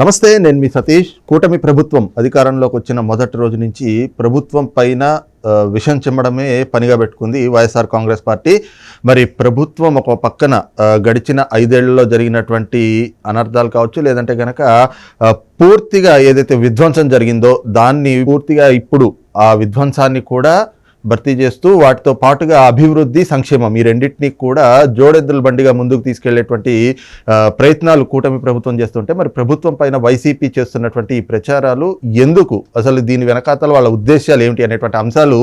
నమస్తే నేను మీ సతీష్. కూటమి ప్రభుత్వం అధికారంలోకి వచ్చిన మొదటి రోజు నుంచి ప్రభుత్వం పైన విషం చిమ్మడమే పనిగా పెట్టుకుంది వైఎస్ఆర్ కాంగ్రెస్ పార్టీ. మరి ప్రభుత్వం ఒక పక్కన గడిచిన ఐదేళ్ళలో జరిగినటువంటి అనర్థాలు కావచ్చు లేదంటే కనుక పూర్తిగా ఏదైతే విధ్వంసం జరిగిందో దాన్ని పూర్తిగా ఇప్పుడు ఆ విధ్వంసాన్ని కూడా భర్తీ చేస్తూ వాటితో పాటుగా అభివృద్ధి సంక్షేమం ఈ రెండింటినీ కూడా జోడెద్దుల బండిగా ముందుకు తీసుకెళ్ళేటువంటి ప్రయత్నాలు కూటమి ప్రభుత్వం చేస్తుంటే మరి ప్రభుత్వం పైన వైసీపీ చేస్తున్నటువంటి ఈ ప్రచారాలు ఎందుకు? అసలు దీని వెనకాతల వాళ్ళ ఉద్దేశాలు ఏమిటి అనేటువంటి అంశాలు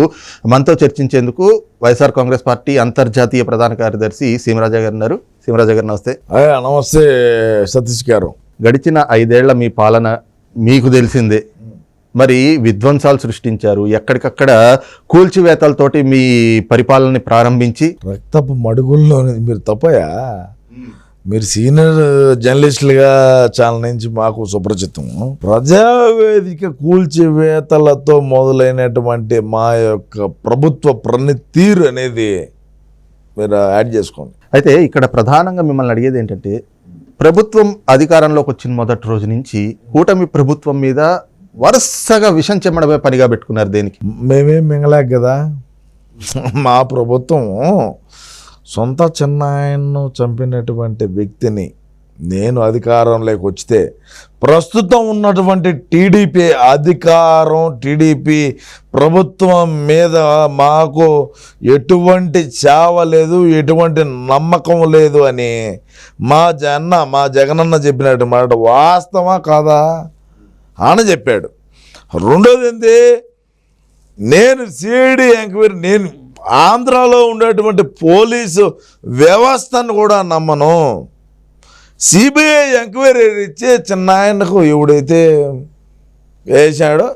మనతో చర్చించేందుకు వైఎస్ఆర్ కాంగ్రెస్ పార్టీ అంతర్జాతీయ ప్రధాన కార్యదర్శి సీమరాజా గారు ఉన్నారు. సీమరాజా గారు నమస్తే. నమస్తే సతీష్ గారు. గడిచిన ఐదేళ్ళ మీ పాలన మీకు తెలిసిందే. మరి విధ్వంసాలు సృష్టించారు. ఎక్కడికక్కడ కూల్చివేతలతోటి మీ పరిపాలనని ప్రారంభించి రక్తపు మడుగుల్లో మీరు తప్పయా? మీరు సీనియర్ జర్నలిస్టులుగా చాలా నుంచి మాకు సుపరిచితం. ప్రజావేదిక కూల్చివేతలతో మొదలైనటువంటి మా యొక్క ప్రభుత్వ పనితీరు అనేది మీరు యాడ్ చేసుకోండి. అయితే ఇక్కడ ప్రధానంగా మిమ్మల్ని అడిగేది ఏంటంటే ప్రభుత్వం అధికారంలోకి వచ్చిన మొదటి రోజు నుంచి కూటమి ప్రభుత్వం మీద వరుసగా విషం చెమ్మడమే పనిగా పెట్టుకున్నారు దేనికి? మేమేం మింగలేక కదా. మా ప్రభుత్వం సొంత చిన్నాయన్ను చంపినటువంటి వ్యక్తిని నేను అధికారంలోకి వచ్చితే ప్రస్తుతం ఉన్నటువంటి టీడీపీ అధికారం టీడీపీ ప్రభుత్వం మీద మాకు ఎటువంటి చావ లేదు ఎటువంటి నమ్మకం లేదు అని మా జన్న మా జగనన్న చెప్పినట్టు మాట వాస్తవా కాదా? అని చెప్పాడు. రెండోది ఏంటి నేను సిఐడి ఎంక్వైరీ నేను ఆంధ్రాలో ఉండేటువంటి పోలీసు వ్యవస్థను కూడా నమ్మను. సిబిఐ ఎంక్వైరీ ఇచ్చి చిన్న ఆయనకు ఎవడైతే వేసాడో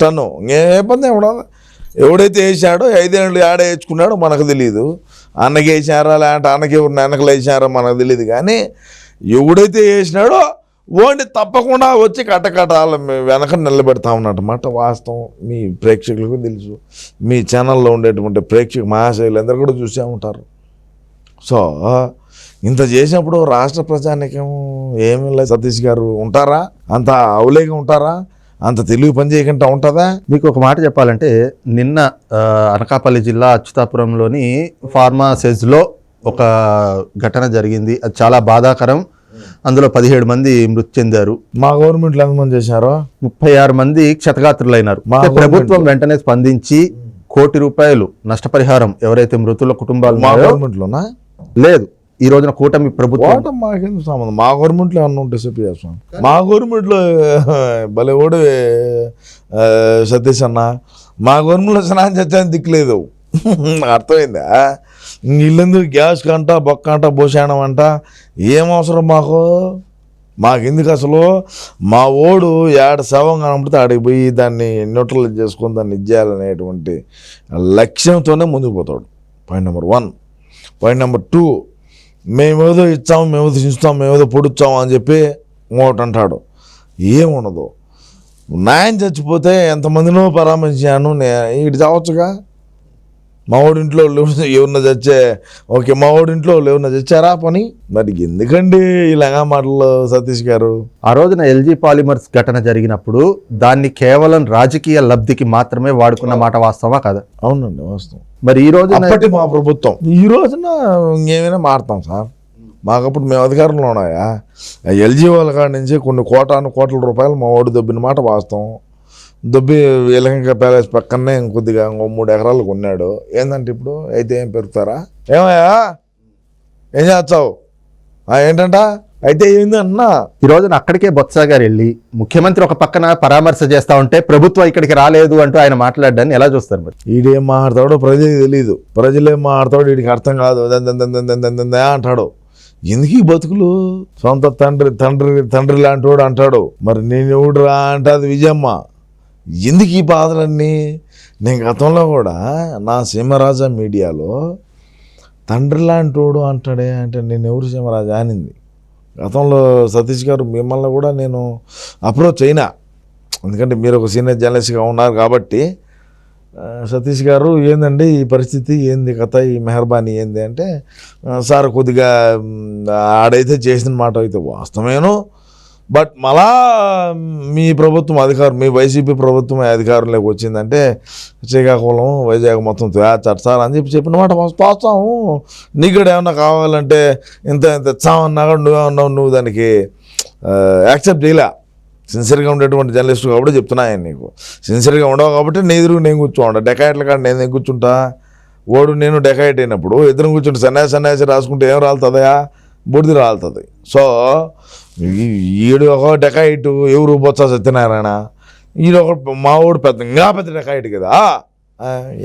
టన్ను ఏ ఇబ్బంది ఇవ్వడం ఎవడైతే వేసాడో ఐదేళ్ళు ఆడ వేసుకున్నాడో మనకు తెలియదు అన్నకి వేసారా లేదంటే అన్నకి ఎవరు వెనకలు వేసారో మనకు తెలియదు కానీ ఎవడైతే వేసినాడో ఓండి తప్పకుండా వచ్చి కటకటాల వెనక నిలబెడతా ఉన్నమాట వాస్తవం. మీ ప్రేక్షకులకు తెలుసు. మీ ఛానల్లో ఉండేటువంటి ప్రేక్షక మహాశైలు అందరూ కూడా చూసే ఉంటారు. సో ఇంత చేసినప్పుడు రాష్ట్ర ప్రజానికం ఏమీ లేదు. సతీష్ గారు ఉంటారా? అంత అవులేగా ఉంటారా? అంత తెలివి పని చేయకుండా ఉంటుందా? మీకు ఒక మాట చెప్పాలంటే నిన్న అనకాపల్లి జిల్లా అచ్యుతాపురంలోని ఫార్మాసెజ్లో ఒక ఘటన జరిగింది. అది చాలా బాధాకరం. అందులో పదిహేడు మంది మృతి చెందారు. మా గవర్నమెంట్లో ఎంతమంది చేశారో? ముప్పై ఆరు మంది క్షతగాత్రులైనారు. మా ప్రభుత్వం వెంటనే స్పందించి కోటి రూపాయలు నష్టపరిహారం ఎవరైతే మృతుల కుటుంబాలు మా ఉన్నాయో గవర్నమెంట్లోనా లేదు. ఈ రోజున కూటమి ప్రభుత్వం మాకేందుకు సంబంధం? మా గవర్నమెంట్లో ఏమన్నా ఉంటే చెప్పి చేస్తాం. మా గవర్నమెంట్లో భలే ఓడి సతీష్ అన్న. మా గవర్నమెంట్లో స్నానం చచ్చాని దిక్కులేదు. అర్థమైందా? వీళ్ళెందుకు గ్యాస్ కంట బొక్క అంట భూషాణం అంట? ఏం అవసరం మాకు? మాకెందుకు అసలు? మా ఓడు ఏడ శవం కనబడితే ఆడికి పోయి దాన్ని న్యూట్రలైజ్ చేసుకొని దాన్ని ఇచ్చేయాలనేటువంటి లక్ష్యంతోనే ముందుకు పోతాడు. Point number one point number two మేమేదో ఇచ్చాం మేమేదో ఇస్తాం మేమేదో పొడిచాం అని చెప్పి ఇంకోటి అంటాడు. ఏముండదు. నాయన చచ్చిపోతే ఎంతమందినో పరామర్శించాను నే ఇటు చావచ్చుగా? మా ఓడింట్లో ఎవరిన చచ్చే ఓకే మా ఓడింట్లో ఎవరిన చచ్చారా? పని. మరి ఎందుకండి ఇలాగా మాటలు సతీష్ గారు? ఆ రోజున ఎల్జీ పాలిమర్స్ ఘటన జరిగినప్పుడు దాన్ని కేవలం రాజకీయ లబ్ధికి మాత్రమే వాడుకున్న మాట వాస్తవా కదా? అవునండి వాస్తవం. మరి ఈ రోజున అప్పటి మా ప్రభుత్వం. ఈ రోజున ఇంకేమైనా మారుతాం సార్. మాకప్పుడు మేము అధికారంలో ఉన్నాయా? ఎల్జీ వాళ్ళ కాడ నుంచి కొన్ని కోటాను కోట్ల రూపాయలు మా ఓడి దొబ్బిన మాట వాస్తవం. దుబ్బి యలహంక ప్యాలెస్ పక్కనే ఇంకొద్దిగా ఇంకో మూడు ఎకరాలు కొన్నాడు. ఏంటంటే ఇప్పుడు? అయితే ఏం పెరుగుతారా? ఏమయ్యా? ఏం చేస్తావు? ఏంటంట? అయితే ఏంది అన్నా? ఈ రోజున అక్కడికే బొత్స గారు వెళ్ళి ముఖ్యమంత్రి ఒక పక్కన పరామర్శ చేస్తా ఉంటే ప్రభుత్వం ఇక్కడికి రాలేదు అంటూ ఆయన మాట్లాడడాన్ని ఎలా చూస్తారు మరి? ఈడేం మాట్లాడతాడో ప్రజలకు తెలియదు ప్రజలేం మాట్లాడతాడు వీడికి అర్థం కాదు. అంటాడు. ఎందుకు బతుకులు? సొంత తండ్రి తండ్రి తండ్రి లాంటి వాడు అంటాడు. మరి నేను ఎవడురా అంటే అది విజయమ్మ. ఎందుకు ఈ బాధలన్నీ? నేను గతంలో కూడా నా సింహరాజా మీడియాలో తండ్రి లాంటి వాడు అంటాడే అంటే నేను ఎవరు సింహరాజా అనింది. గతంలో సతీష్ గారు మిమ్మల్ని కూడా నేను అప్రోచ్ అయినా. ఎందుకంటే మీరు ఒక సీనియర్ జర్నలిస్ట్గా ఉన్నారు కాబట్టి సతీష్ గారు ఏందండి ఈ పరిస్థితి? ఏంది కథ? ఈ మెహర్బానీ ఏంది? అంటే సార్ కొద్దిగా ఆడైతే చేసిన మాట అయితే వాస్తవమేనో. బట్ మళ్ళా మీ ప్రభుత్వం అధికారం మీ వైసీపీ ప్రభుత్వం అధికారంలోకి వచ్చిందంటే శ్రీకాకుళం వైజాగ్ మొత్తం చర్చాలి అని చెప్పి చెప్పిన మాట పోస్తాము నీకు కూడా ఏమన్నా కావాలంటే ఇంత ఇంత ఇచ్చామన్నా కూడా నువ్వే ఉన్నావు నువ్వు దానికి యాక్సెప్ట్ చేయలే. సిన్సియర్గా ఉండేటువంటి జర్నలిస్ట్ కాబట్టి చెప్తున్నాయని నీకు. సిన్సియర్గా ఉండవు కాబట్టి నీ ఎదురు నేను కూర్చోండి డెకాయట్ల కాడ నేను నేను కూర్చుంటా? ఓడు నేను డెకాయిట్ అయినప్పుడు ఇద్దరు కూర్చుంటే సన్యాసి సన్యాసి రాసుకుంటే ఏం రాలుతుందా బుడిది రాలుతుంది సో ఈడు ఒక డెకాయిట్ ఎవరు బొత్స సత్యనారాయణ ఈడు ఒక మా ఊడు పెద్ద ఇంకా పెద్ద డెకాయిట్ కదా.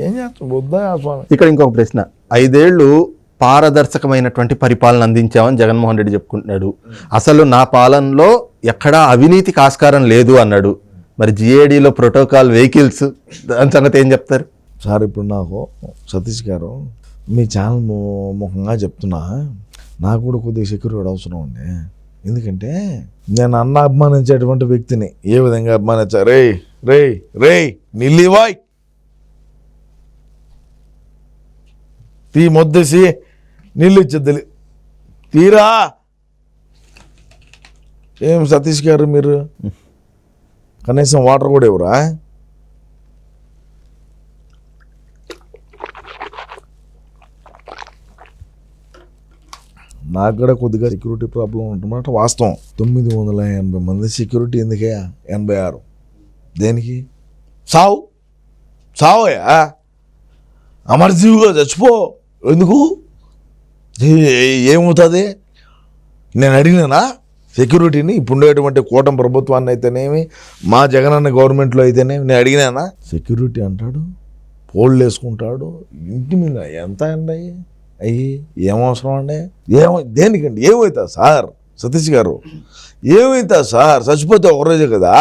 ఏం చేస్తాం స్వామి? ఇక్కడ ఇంకొక ప్రశ్న. ఐదేళ్ళు పారదర్శకమైనటువంటి పరిపాలన అందించామని జగన్మోహన్ రెడ్డి చెప్పుకుంటున్నాడు. అసలు నా పాలనలో ఎక్కడా అవినీతికి ఆస్కారం లేదు అన్నాడు. మరి జిఏడిలో ప్రోటోకాల్ వెహికల్స్ దాని సంగతి ఏం చెప్తారు? సార్ ఇప్పుడు నాకు సతీష్ గారు మీ ఛానల్ ముఖంగా చెప్తున్నా. నాకు కూడా కొద్దిగా సెక్యూరిటీ అవసరం ఉండే. ఎందుకంటే నేను అన్న అభిమానించేటువంటి వ్యక్తిని ఏ విధంగా అభిమానించా? రే రే రే నిల్లివాయ్ తీ మొద్దేసి నీళ్ళు తీరా. ఏం సతీష్ గారు మీరు? కనీసం వాటర్ కూడా ఇవ్వరా? నాకు కూడా కొద్దిగా సెక్యూరిటీ ప్రాబ్లం ఉంటుందన్నమాట వాస్తవం. తొమ్మిది వందల ఎనభై మంది సెక్యూరిటీ ఎందుకే? ఎనభై ఆరు. దేనికి? సావు. సావయా అమర్జీవిగా చచ్చిపో. ఎందుకు? ఏమవుతుంది? నేను అడిగినానా? సెక్యూరిటీని ఇప్పుడు ఉండేటువంటి కూటమి ప్రభుత్వాన్ని అయితేనేమి మా జగనన్న గవర్నమెంట్లో అయితేనేమి నేను అడిగినానా? సెక్యూరిటీ అంటాడు పోళ్ళు వేసుకుంటాడు ఇంటి మీద ఎంత అండి అయ్యి ఏమవసరం అండి ఏమో దేనికండి? ఏమవుతా సార్ సతీష్ గారు ఏమవుతా సార్ చచ్చిపోతే ఒకరోజే కదా?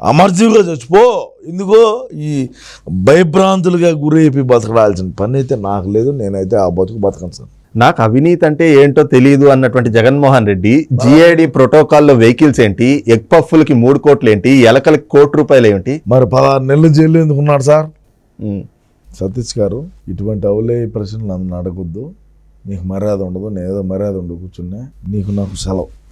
అమర్జీవిగా చచ్చిపో ఎందుకో ఈ భయభ్రాంతులుగా గురైపోయి బతకడాల్సిన పని అయితే నాకు లేదు నేనైతే ఆ బతుకు బతకను సార్. నాకు అవినీతి అంటే ఏంటో తెలియదు అన్నటువంటి జగన్మోహన్ రెడ్డి జిఐడి ప్రోటోకాల్లో వెహికల్స్ ఏంటి ఎగ్ పఫ్ఫులకి మూడు కోట్లు ఏంటి ఎలకలకి కోటి రూపాయలు ఏంటి మరి పదహారు నెలలు జైలు ఎందుకు ఉన్నాడు సార్. సతీష్ గారు ఇటువంటి అవలే ప్రశ్నలు నన్ను అడగొద్దు. నీకు మర్యాద ఉండదు నేను ఏదో మర్యాద ఉండదు కూర్చున్నా. నీకు నాకు సెలవు.